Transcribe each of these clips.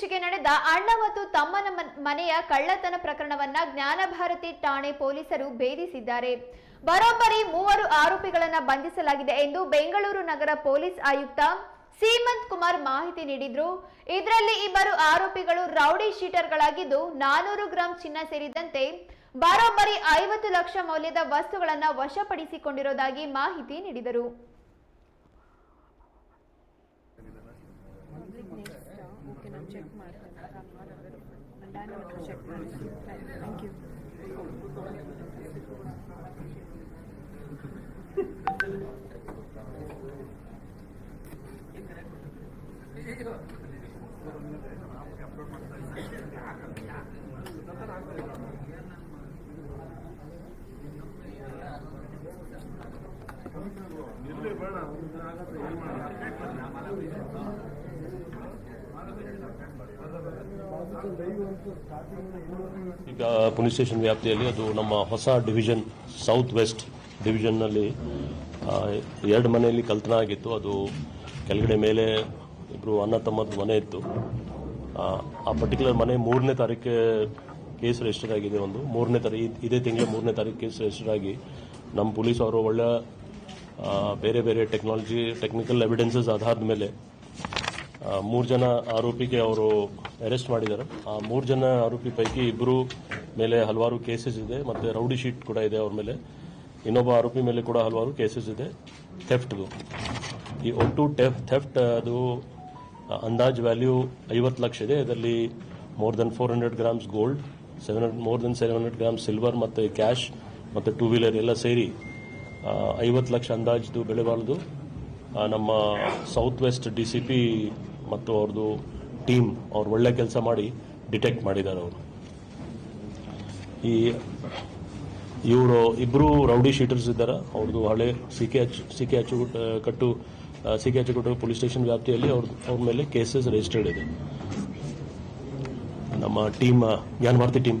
ಇತ್ತೀಚೆಗೆ ನಡೆದ ಅಣ್ಣ ಮತ್ತು ತಮ್ಮನ ಮನೆಯ ಕಳ್ಳತನ ಪ್ರಕರಣವನ್ನ ಜ್ಞಾನಭಾರತಿ ಠಾಣೆ ಪೊಲೀಸರು ಭೇದಿಸಿದ್ದಾರೆ. ಬರೋಬ್ಬರಿ ಮೂವರು ಆರೋಪಿಗಳನ್ನ ಬಂಧಿಸಲಾಗಿದೆ ಎಂದು ಬೆಂಗಳೂರು ನಗರ ಪೊಲೀಸ್ ಆಯುಕ್ತ ಸೀಮಂತ್ ಕುಮಾರ್ ಮಾಹಿತಿ ನೀಡಿದ್ರು. ಇದರಲ್ಲಿ ಇಬ್ಬರು ಆರೋಪಿಗಳು ರೌಡಿ ಶೀಟರ್ಗಳಾಗಿದ್ದು ನಾನೂರು ಗ್ರಾಂ ಚಿನ್ನ ಸೇರಿದಂತೆ ಬರೋಬ್ಬರಿ ಐವತ್ತು ಲಕ್ಷ ಮೌಲ್ಯದ ವಸ್ತುಗಳನ್ನ ವಶಪಡಿಸಿಕೊಂಡಿರೋದಾಗಿ ಮಾಹಿತಿ ನೀಡಿದರು. ಓಕೆ ನಾನು ಚೆಕ್ ಮಾಡ್ತೇನೆ ನಾನು ಹತ್ರ ಚೆಕ್ ಮಾಡ್ತೀನಿ ಥ್ಯಾಂಕ್ ಯು ಈಗ ಪೊಲೀಸ್ ಸ್ಟೇಷನ್ ವ್ಯಾಪ್ತಿಯಲ್ಲಿ ಅದು ನಮ್ಮ ಹೊಸ ಡಿವಿಷನ್ ಸೌತ್ ವೆಸ್ಟ್ ಡಿವಿಷನ್ನಲ್ಲಿ ಎರಡು ಮನೆಯಲ್ಲಿ ಕಲ್ತನ ಆಗಿತ್ತು ಅದು ಕೆಳಗಡೆ ಮೇಲೆ ಇಬ್ಬರು ಅಣ್ಣ ತಮ್ಮದ ಮನೆ ಇತ್ತು. ಆ, ಪರ್ಟಿಕ್ಯುಲರ್ ಮನೆ ಮೂರನೇ ತಾರೀಕು ಕೇಸ್ ರಿಜಿಸ್ಟರ್ ಆಗಿದೆ ಒಂದು. ಮೂರನೇ ತಾರೀಕು ಇದೇ ತಿಂಗಳ ಮೂರನೇ ತಾರೀಕು ಕೇಸ್ ರಿಜಿಸ್ಟರ್ ಆಗಿ ನಮ್ಮ ಪೊಲೀಸ್ ಅವರು ಒಳ್ಳೆ ಬೇರೆ ಬೇರೆ ಟೆಕ್ನಾಲಜಿ ಟೆಕ್ನಿಕಲ್ ಎವಿಡೆನ್ಸಸ್ ಆಧಾರದ ಮೇಲೆ ಮೂರು ಜನ ಆರೋಪಿಗೆ ಅವರು ಅರೆಸ್ಟ್ ಮಾಡಿದ್ದಾರೆ. ಆ ಮೂರು ಜನ ಆರೋಪಿ ಪೈಕಿ ಇಬ್ಬರು ಮೇಲೆ ಹಲವಾರು ಕೇಸಸ್ ಇದೆ ಮತ್ತೆ ರೌಡಿ ಶೀಟ್ ಕೂಡ ಇದೆ ಅವ್ರ ಮೇಲೆ. ಇನ್ನೊಬ್ಬ ಆರೋಪಿ ಮೇಲೆ ಕೂಡ ಹಲವಾರು ಕೇಸಸ್ ಇದೆ. ಥೆಫ್ಟ್ದು ಈ ಒಟ್ಟು ಥೆಫ್ಟ್ ಅದು ಅಂದಾಜ್ ವ್ಯಾಲ್ಯೂ ಐವತ್ತು ಲಕ್ಷ ಇದೆ. ಇದರಲ್ಲಿ more than four hundred grams gold seven hundred more than seven hundred grams silver ಮತ್ತೆ ಕ್ಯಾಶ್ ಮತ್ತೆ ಟೂ ವೀಲರ್ ಎಲ್ಲ ಸೇರಿ ಐವತ್ತು ಲಕ್ಷ ಅಂದಾಜ್ದು ಬೆಳೆಬಾರದು ನಮ್ಮ south west D C P ಮತ್ತು ಅವ್ರದ್ದು ಟೀಮ್ ಅವ್ರು ಒಳ್ಳೆ ಕೆಲಸ ಮಾಡಿ ಡಿಟೆಕ್ಟ್ ಮಾಡಿದ್ದಾರೆ ಅವರು. ಈ ಇವರು ಇಬ್ಬರು ರೌಡಿ ಶೀಟರ್ಸ್ ಇದ್ದಾರೆ. ಅವ್ರದ್ದು ಹಳೆ C K H C K H ಕಟ್ಟು ಸಿ ಕೆ ಎಚ್ ಕಟ್ಟು ಪೊಲೀಸ್ ಸ್ಟೇಷನ್ ವ್ಯಾಪ್ತಿಯಲ್ಲಿ ಅವ್ರ ಅವ್ರ ಮೇಲೆ ಕೇಸಸ್ ರಿಜಿಸ್ಟರ್ಡ್ ಇದೆ. ನಮ್ಮ ಟೀಮ್ ಜ್ಞಾನಭಾರತಿ ಟೀಮ್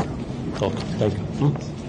talk.